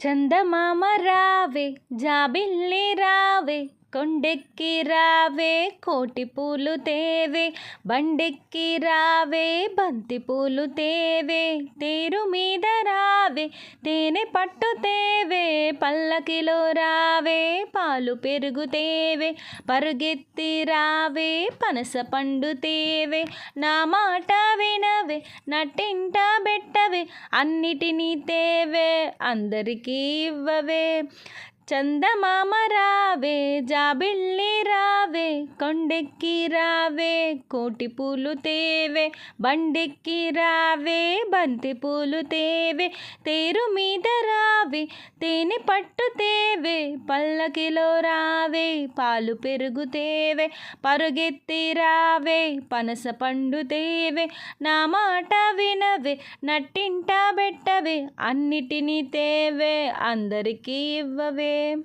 చందమామ రావే జాబిల్లి రావే కొండెక్కి రావే కోటి పూలు తేవే బండెక్కి రావే బంతి పూలు తేవే తేరు మీద రావే తేనె పట్టు తేవే పల్లకిలో రావే పాలు పెరుగు తేవే పరుగెత్తి రావే పనస పండు తేవే నా మాట వినవే నట్టింట పెట్టవే అన్నిటినీ తేవే అందరికీ ఇవ్వవే. చందమామ రావే జాబిళ్ళి రావే కొండెక్కి రావే కోటి పూలు తేవే బండెక్కి రావే బంతి పూలు తేవే తేరు మీద రావే తేనె పట్టు తేవే పల్లకిలో రావే పాలు పెరుగు తేవే పరుగెత్తి రావే పనస పండు తేవే నా మాట వినవే నట్టింట పెట్టవే అన్నిటినీ తేవే అందరికీ ఇవ్వవే.